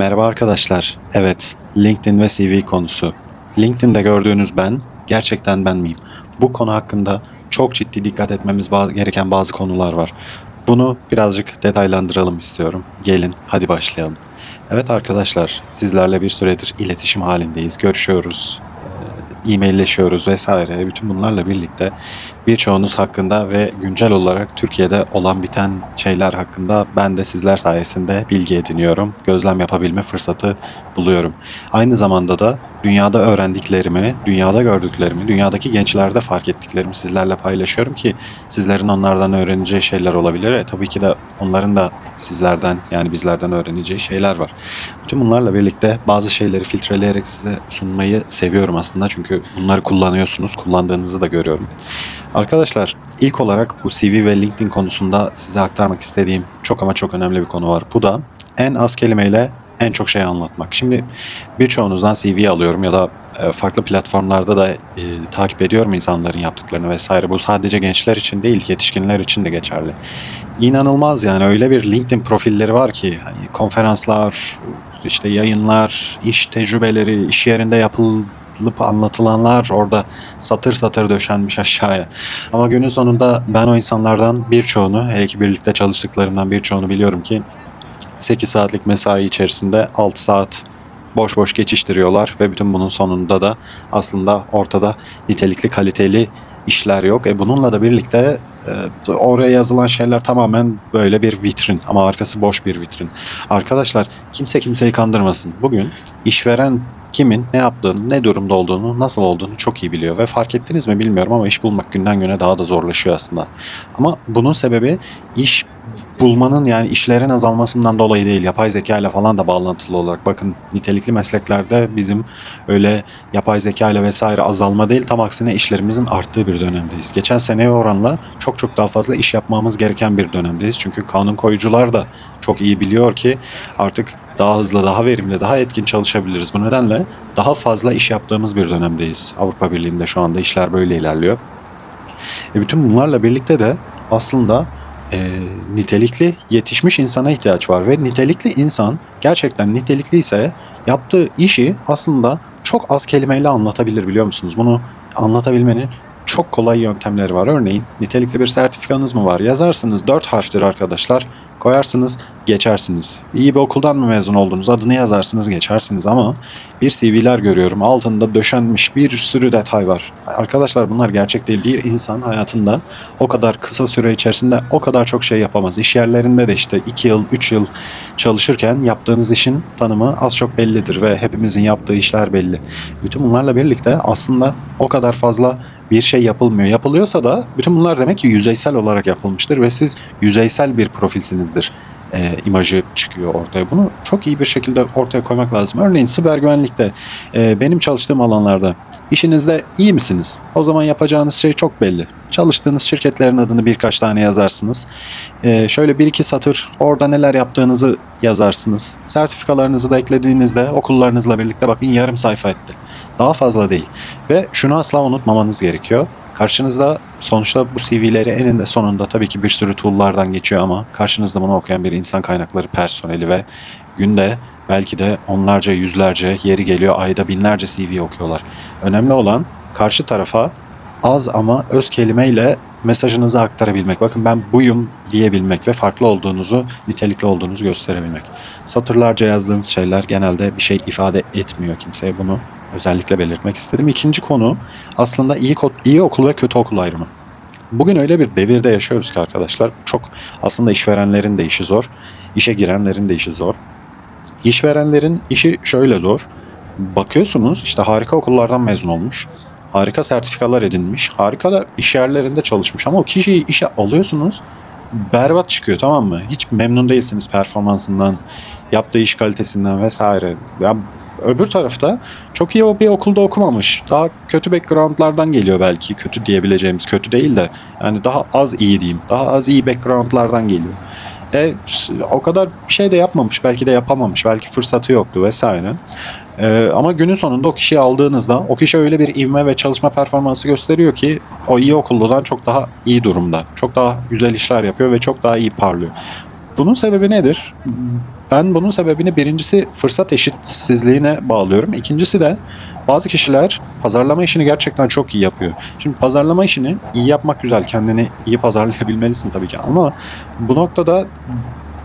Merhaba arkadaşlar. Evet, LinkedIn ve CV konusu. LinkedIn'de gördüğünüz ben, gerçekten ben miyim? Bu konu hakkında çok ciddi dikkat etmemiz gereken bazı konular var. Bunu birazcık detaylandıralım istiyorum. Gelin, hadi başlayalım. Evet arkadaşlar, sizlerle bir süredir iletişim halindeyiz, görüşüyoruz, e-mailleşiyoruz vesaire. Bütün bunlarla birlikte birçoğunuz hakkında ve güncel olarak Türkiye'de olan biten şeyler hakkında ben de sizler sayesinde bilgi ediniyorum. Gözlem yapabilme fırsatı buluyorum. Aynı zamanda da dünyada öğrendiklerimi, dünyada gördüklerimi, dünyadaki gençlerde fark ettiklerimi sizlerle paylaşıyorum ki sizlerin onlardan öğreneceği şeyler olabilir. E, tabii ki de onların da sizlerden yani bizlerden öğreneceği şeyler var. Bütün bunlarla birlikte bazı şeyleri filtreleyerek size sunmayı seviyorum aslında. Çünkü bunları kullanıyorsunuz. Kullandığınızı da görüyorum. Arkadaşlar ilk olarak bu CV ve LinkedIn konusunda size aktarmak istediğim çok ama çok önemli bir konu var. Bu da en az kelimeyle en çok şey anlatmak. Şimdi birçoğunuzdan CV alıyorum ya da e, farklı platformlarda da e, takip ediyorum insanların yaptıklarını vesaire. Bu sadece gençler için değil, yetişkinler için de geçerli. İnanılmaz yani öyle bir LinkedIn profilleri var ki hani konferanslar, işte yayınlar, iş tecrübeleri, iş yerinde yapılıp anlatılanlar orada satır satır döşenmiş aşağıya. Ama günün sonunda ben o insanlardan birçoğunu, hele ki birlikte çalıştıklarımdan birçoğunu biliyorum ki 8 saatlik mesai içerisinde 6 saat boş boş geçiştiriyorlar ve bütün bunun sonunda da aslında ortada nitelikli kaliteli işler yok. E bununla da birlikte e, oraya yazılan şeyler tamamen böyle bir vitrin ama arkası boş bir vitrin. Arkadaşlar kimse kimseyi kandırmasın. Bugün işveren kimin ne yaptığını, ne durumda olduğunu, nasıl olduğunu çok iyi biliyor ve fark ettiniz mi bilmiyorum ama iş bulmak günden güne daha da zorlaşıyor aslında. Ama bunun sebebi iş bulmanın yani işlerin azalmasından dolayı değil. Yapay zeka ile falan da bağlantılı olarak. Bakın nitelikli mesleklerde bizim öyle yapay zeka ile vesaire azalma değil. Tam aksine işlerimizin arttığı bir dönemdeyiz. Geçen seneye oranla çok çok daha fazla iş yapmamız gereken bir dönemdeyiz. Çünkü kanun koyucular da çok iyi biliyor ki artık daha hızlı, daha verimli, daha etkin çalışabiliriz. Bu nedenle daha fazla iş yaptığımız bir dönemdeyiz. Avrupa Birliği'nde şu anda işler böyle ilerliyor. E bütün bunlarla birlikte de aslında e, nitelikli yetişmiş insana ihtiyaç var ve nitelikli insan gerçekten nitelikli ise yaptığı işi aslında çok az kelimeyle anlatabilir biliyor musunuz? Bunu anlatabilmenin çok kolay yöntemleri var. Örneğin nitelikli bir sertifikanız mı var? Yazarsınız 4 harftir arkadaşlar. Koyarsınız geçersiniz. İyi bir okuldan mı mezun oldunuz? Adını yazarsınız geçersiniz ama bir CV'ler görüyorum. Altında döşenmiş bir sürü detay var. Arkadaşlar bunlar gerçek değil. Bir insan hayatında o kadar kısa süre içerisinde o kadar çok şey yapamaz. İş yerlerinde de işte 2 yıl, 3 yıl çalışırken yaptığınız işin tanımı az çok bellidir ve hepimizin yaptığı işler belli. Bütün bunlarla birlikte aslında o kadar fazla bir şey yapılmıyor. Yapılıyorsa da bütün bunlar demek ki yüzeysel olarak yapılmıştır ve siz yüzeysel bir profilsinizdir e, imajı çıkıyor ortaya. Bunu çok iyi bir şekilde ortaya koymak lazım. Örneğin siber güvenlikte e, benim çalıştığım alanlarda işinizde iyi misiniz? O zaman yapacağınız şey çok belli. Çalıştığınız şirketlerin adını birkaç tane yazarsınız. E, şöyle bir iki satır orada neler yaptığınızı yazarsınız. Sertifikalarınızı da eklediğinizde okullarınızla birlikte bakın yarım sayfa etti. Daha fazla değil. Ve şunu asla unutmamanız gerekiyor. Karşınızda sonuçta bu CV'leri eninde sonunda tabii ki bir sürü tool'lardan geçiyor ama karşınızda bunu okuyan bir insan kaynakları personeli ve günde belki de onlarca, yüzlerce, yeri geliyor ayda binlerce CV okuyorlar. Önemli olan karşı tarafa az ama öz kelimeyle mesajınızı aktarabilmek. Bakın ben buyum diyebilmek ve farklı olduğunuzu, nitelikli olduğunuzu gösterebilmek. Satırlarca yazdığınız şeyler genelde bir şey ifade etmiyor kimseye bunu özellikle belirtmek istedim. İkinci konu aslında iyi, iyi okul ve kötü okul ayrımı. Bugün öyle bir devirde yaşıyoruz ki arkadaşlar çok aslında işverenlerin de işi zor, işe girenlerin de işi zor. İşverenlerin işi şöyle zor. Bakıyorsunuz işte harika okullardan mezun olmuş, harika sertifikalar edinmiş, harika da iş yerlerinde çalışmış ama o kişiyi işe alıyorsunuz berbat çıkıyor tamam mı? Hiç memnun değilsiniz performansından, yaptığı iş kalitesinden vesaire. Ya öbür tarafta çok iyi bir okulda okumamış. Daha kötü backgroundlardan geliyor belki. Kötü diyebileceğimiz kötü değil de yani daha az iyi diyeyim. Daha az iyi backgroundlardan geliyor. E, o kadar bir şey de yapmamış. Belki de yapamamış. Belki fırsatı yoktu vesaire. E, ama günün sonunda o kişiyi aldığınızda o kişi öyle bir ivme ve çalışma performansı gösteriyor ki o iyi okulludan çok daha iyi durumda. Çok daha güzel işler yapıyor ve çok daha iyi parlıyor. Bunun sebebi nedir? ben bunun sebebini birincisi fırsat eşitsizliğine bağlıyorum. İkincisi de bazı kişiler pazarlama işini gerçekten çok iyi yapıyor. Şimdi pazarlama işini iyi yapmak güzel. Kendini iyi pazarlayabilmelisin tabii ki ama bu noktada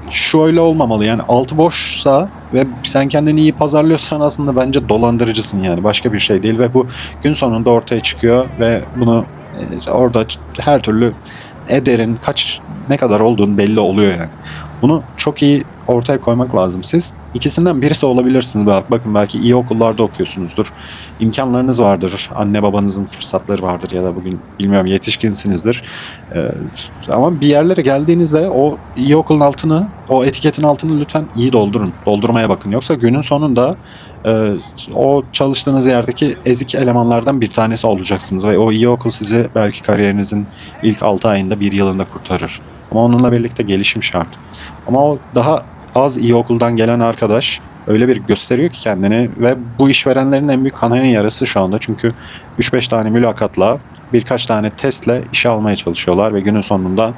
şöyle olmamalı. Yani altı boşsa ve sen kendini iyi pazarlıyorsan aslında bence dolandırıcısın yani. Başka bir şey değil ve bu gün sonunda ortaya çıkıyor ve bunu e, orada her türlü ederin kaç ne kadar olduğunu belli oluyor yani. Bunu çok iyi ortaya koymak lazım. Siz ikisinden birisi olabilirsiniz. Belki, bakın belki iyi okullarda okuyorsunuzdur. İmkanlarınız vardır. Anne babanızın fırsatları vardır ya da bugün bilmiyorum yetişkinsinizdir. Ee, ama bir yerlere geldiğinizde o iyi okulun altını, o etiketin altını lütfen iyi doldurun. Doldurmaya bakın. Yoksa günün sonunda e, o çalıştığınız yerdeki ezik elemanlardan bir tanesi olacaksınız ve o iyi okul sizi belki kariyerinizin ilk 6 ayında bir yılında kurtarır. Ama onunla birlikte gelişim şart. Ama o daha az iyi okuldan gelen arkadaş öyle bir gösteriyor ki kendini ve bu işverenlerin en büyük kanayan yarası şu anda. Çünkü 3-5 tane mülakatla birkaç tane testle işe almaya çalışıyorlar ve günün sonunda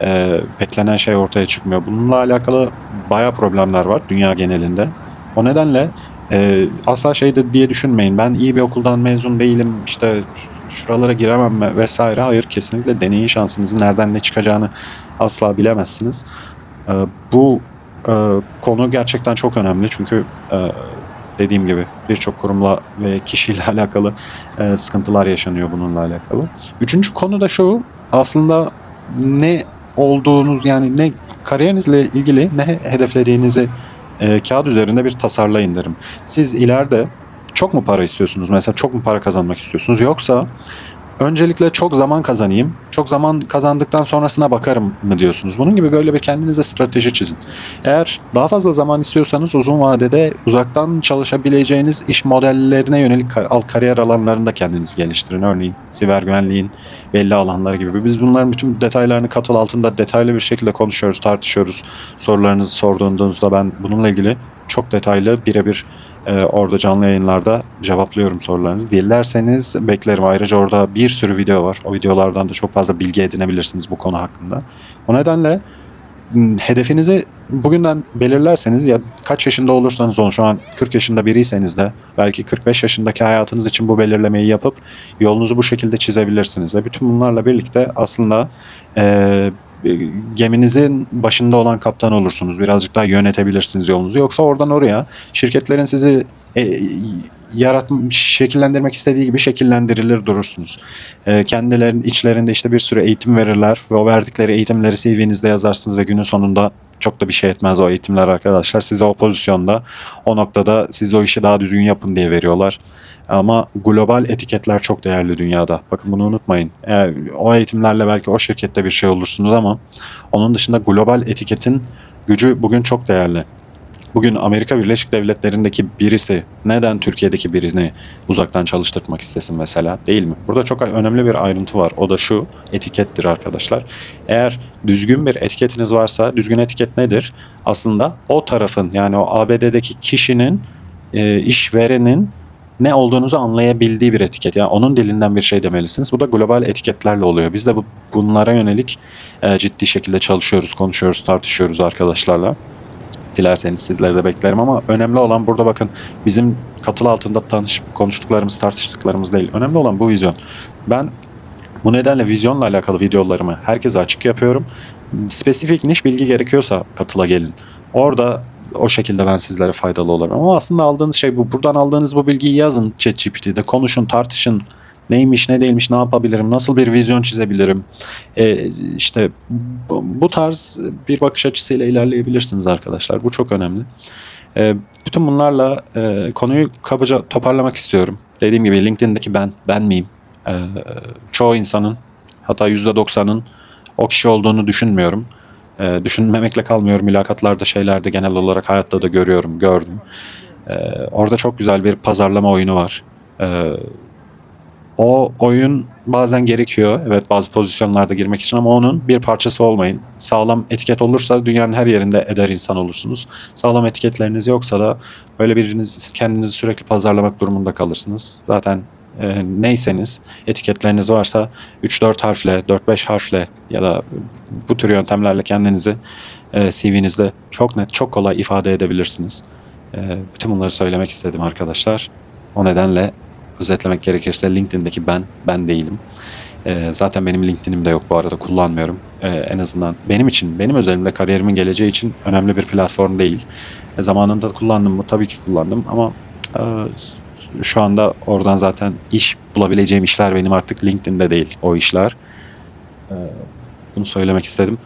e, beklenen şey ortaya çıkmıyor. Bununla alakalı bayağı problemler var dünya genelinde. O nedenle e, asla şey de diye düşünmeyin. Ben iyi bir okuldan mezun değilim. işte şuralara giremem mi vesaire. Hayır kesinlikle deneyin şansınızın nereden ne çıkacağını asla bilemezsiniz. E, bu e, konu gerçekten çok önemli çünkü e, dediğim gibi birçok kurumla ve kişiyle alakalı e, sıkıntılar yaşanıyor bununla alakalı. Üçüncü konu da şu aslında ne olduğunuz yani ne kariyerinizle ilgili ne hedeflediğinizi e, kağıt üzerinde bir tasarlayın derim. Siz ileride çok mu para istiyorsunuz? Mesela çok mu para kazanmak istiyorsunuz? Yoksa öncelikle çok zaman kazanayım. Çok zaman kazandıktan sonrasına bakarım mı diyorsunuz? Bunun gibi böyle bir kendinize strateji çizin. Eğer daha fazla zaman istiyorsanız uzun vadede uzaktan çalışabileceğiniz iş modellerine yönelik kar- al kariyer alanlarında kendinizi geliştirin. Örneğin siber güvenliğin belli alanları gibi. Biz bunların bütün detaylarını katıl altında detaylı bir şekilde konuşuyoruz, tartışıyoruz. Sorularınızı sorduğunuzda ben bununla ilgili çok detaylı birebir e, orada canlı yayınlarda cevaplıyorum sorularınızı. Dilerseniz beklerim. Ayrıca orada bir sürü video var. O videolardan da çok fazla bilgi edinebilirsiniz bu konu hakkında. O nedenle hedefinizi bugünden belirlerseniz ya kaç yaşında olursanız olun şu an 40 yaşında biriyseniz de belki 45 yaşındaki hayatınız için bu belirlemeyi yapıp yolunuzu bu şekilde çizebilirsiniz. Ve bütün bunlarla birlikte aslında e, geminizin başında olan kaptan olursunuz. Birazcık daha yönetebilirsiniz yolunuzu. Yoksa oradan oraya şirketlerin sizi e, yaratmış, şekillendirmek istediği gibi şekillendirilir durursunuz. E, kendilerinin içlerinde işte bir sürü eğitim verirler ve o verdikleri eğitimleri CV'nizde yazarsınız ve günün sonunda çok da bir şey etmez o eğitimler arkadaşlar. Size o pozisyonda o noktada siz o işi daha düzgün yapın diye veriyorlar. Ama global etiketler çok değerli dünyada. Bakın bunu unutmayın. Eğer o eğitimlerle belki o şirkette bir şey olursunuz ama onun dışında global etiketin gücü bugün çok değerli. Bugün Amerika Birleşik Devletleri'ndeki birisi neden Türkiye'deki birini uzaktan çalıştırmak istesin mesela değil mi? Burada çok önemli bir ayrıntı var. O da şu etikettir arkadaşlar. Eğer düzgün bir etiketiniz varsa düzgün etiket nedir? Aslında o tarafın yani o ABD'deki kişinin e, işverenin ne olduğunuzu anlayabildiği bir etiket. Yani onun dilinden bir şey demelisiniz. Bu da global etiketlerle oluyor. Biz de bu, bunlara yönelik e, ciddi şekilde çalışıyoruz, konuşuyoruz, tartışıyoruz arkadaşlarla. Dilerseniz sizleri de beklerim ama önemli olan burada bakın bizim katıl altında tanışıp konuştuklarımız, tartıştıklarımız değil. Önemli olan bu vizyon. Ben bu nedenle vizyonla alakalı videolarımı herkese açık yapıyorum. Spesifik niş bilgi gerekiyorsa katıla gelin. Orada o şekilde ben sizlere faydalı olurum. Ama aslında aldığınız şey bu. Buradan aldığınız bu bilgiyi yazın ChatGPT'de. Konuşun, tartışın. Neymiş, ne değilmiş, ne yapabilirim, nasıl bir vizyon çizebilirim. Ee, işte bu, bu tarz bir bakış açısıyla ilerleyebilirsiniz arkadaşlar. Bu çok önemli. Ee, bütün bunlarla e, konuyu kabaca toparlamak istiyorum. Dediğim gibi LinkedIn'deki ben, ben miyim? Ee, çoğu insanın hatta %90'ın o kişi olduğunu düşünmüyorum. Ee, düşünmemekle kalmıyorum. Mülakatlarda şeylerde genel olarak hayatta da görüyorum, gördüm. Ee, orada çok güzel bir pazarlama oyunu var. Ee, o oyun bazen gerekiyor. Evet bazı pozisyonlarda girmek için ama onun bir parçası olmayın. Sağlam etiket olursa dünyanın her yerinde eder insan olursunuz. Sağlam etiketleriniz yoksa da böyle biriniz kendinizi sürekli pazarlamak durumunda kalırsınız. Zaten e, neyseniz, etiketleriniz varsa 3-4 harfle, 4-5 harfle ya da bu tür yöntemlerle kendinizi e, CV'nizde çok net, çok kolay ifade edebilirsiniz. E, bütün bunları söylemek istedim arkadaşlar. O nedenle özetlemek gerekirse LinkedIn'deki ben, ben değilim. E, zaten benim LinkedIn'im de yok bu arada kullanmıyorum. E, en azından benim için, benim özelimde kariyerimin geleceği için önemli bir platform değil. E, zamanında kullandım mı? Tabii ki kullandım ama e, şu anda oradan zaten iş bulabileceğim işler benim artık LinkedIn'de değil o işler. E, bunu söylemek istedim.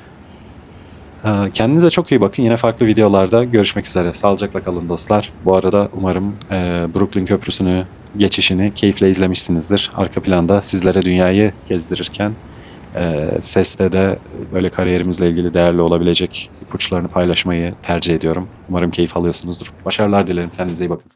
Kendinize çok iyi bakın. Yine farklı videolarda görüşmek üzere. Sağlıcakla kalın dostlar. Bu arada umarım e, Brooklyn Köprüsü'nü geçişini keyifle izlemişsinizdir. Arka planda sizlere dünyayı gezdirirken e, seste de böyle kariyerimizle ilgili değerli olabilecek ipuçlarını paylaşmayı tercih ediyorum. Umarım keyif alıyorsunuzdur. Başarılar dilerim. Kendinize iyi bakın.